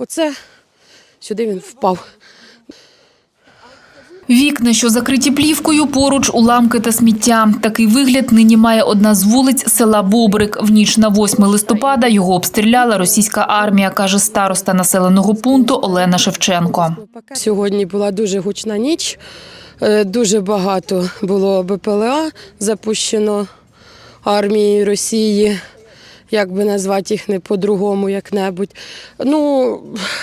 оце сюди він впав. Вікна, що закриті плівкою, поруч уламки та сміття. Такий вигляд нині має одна з вулиць села Бобрик. В ніч на 8 листопада його обстріляла російська армія, каже староста населеного пункту Олена Шевченко. Сьогодні була дуже гучна ніч. Е, Дуже багато було БПЛА запущено армією Росії. Як би назвати їх не по-другому, як-небудь. Ну,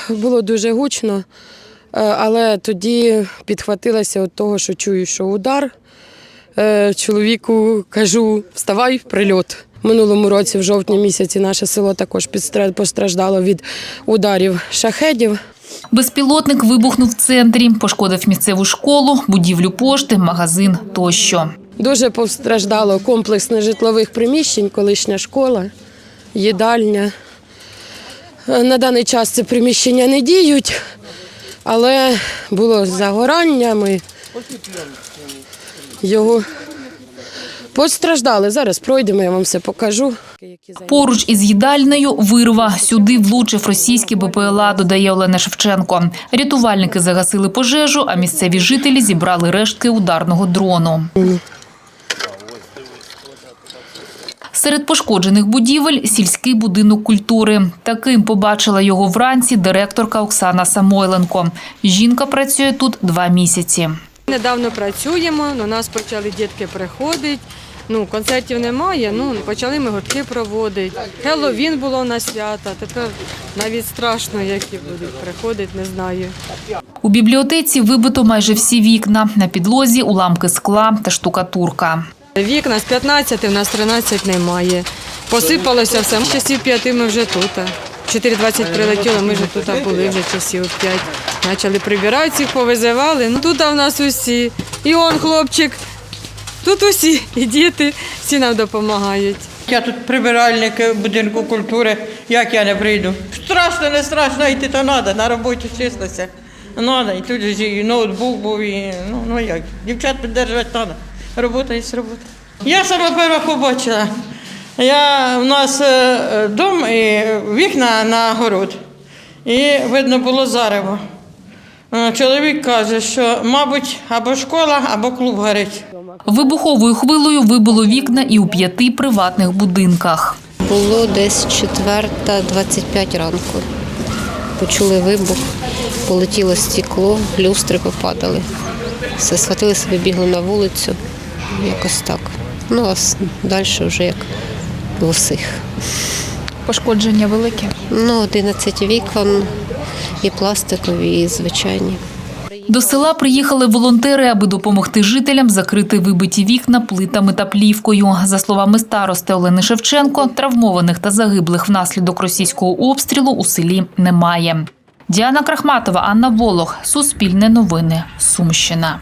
було дуже гучно, е, але тоді підхватилася від того, що чую, що удар. Е, Чоловіку кажу, вставай, прильот. Минулому році, в жовтні місяці, наше село також постраждало від ударів шахедів. Безпілотник вибухнув в центрі, пошкодив місцеву школу, будівлю пошти, магазин тощо. Дуже постраждало комплекс нежитлових приміщень, колишня школа, їдальня. Е, На даний час ці приміщення не діють, але було загорання. Ми його постраждали. Зараз пройдемо, я вам все покажу. Поруч із їдальнею вирва. Сюди влучив російський БПЛА, додає Олена Шевченко. Рятувальники загасили пожежу, а місцеві жителі зібрали рештки ударного дрону. Серед пошкоджених будівель – сільський будинок культури. Таким побачила його вранці директорка Оксана Самойленко. Жінка працює тут два місяці. Недавно працюємо, до нас почали дітки приходити. Ну, концертів немає, ну почали ми гуртки проводити. Хеллоуін було на свята. Тепер навіть страшно, які будуть приходити, не знаю. У бібліотеці вибито майже всі вікна. На підлозі уламки скла та штукатурка. Вікна з 15, у нас 13 немає. Посипалося все. З часів п'яти ми вже тут. 4.20 прилетіло, ми вже тут були вже часів 5. Почали прибирати, всіх повизивали. Ну тут в нас усі. І он хлопчик. Тут усі, і діти, всі нам допомагають. Я тут прибиральник будинку культури, як я не прийду. Страшно, не страшно, йти то треба, на роботі числися. Треба, і тут же і ноутбук був, і ну, ну як, дівчат підтримувати треба. Робота є робота. Я саме перша побачила. Я, у нас е, дом і вікна на город. І видно було зарево. Е, Чоловік каже, що, мабуть, або школа, або клуб горить. Вибуховою хвилою вибило вікна і у п'яти приватних будинках. Було десь 4.25 ранку. Почули вибух, полетіло стекло, люстри попадали. Все схватили себе, бігли на вулицю. Якось так. Ну, а далі вже як у всіх. Пошкодження велике. Ну, 11 вікон і пластикові, і звичайні. До села приїхали волонтери, аби допомогти жителям закрити вибиті вікна плитами та плівкою. За словами старости Олени Шевченко, травмованих та загиблих внаслідок російського обстрілу у селі немає. Діана Крахматова, Анна Волох, Суспільне новини, Сумщина.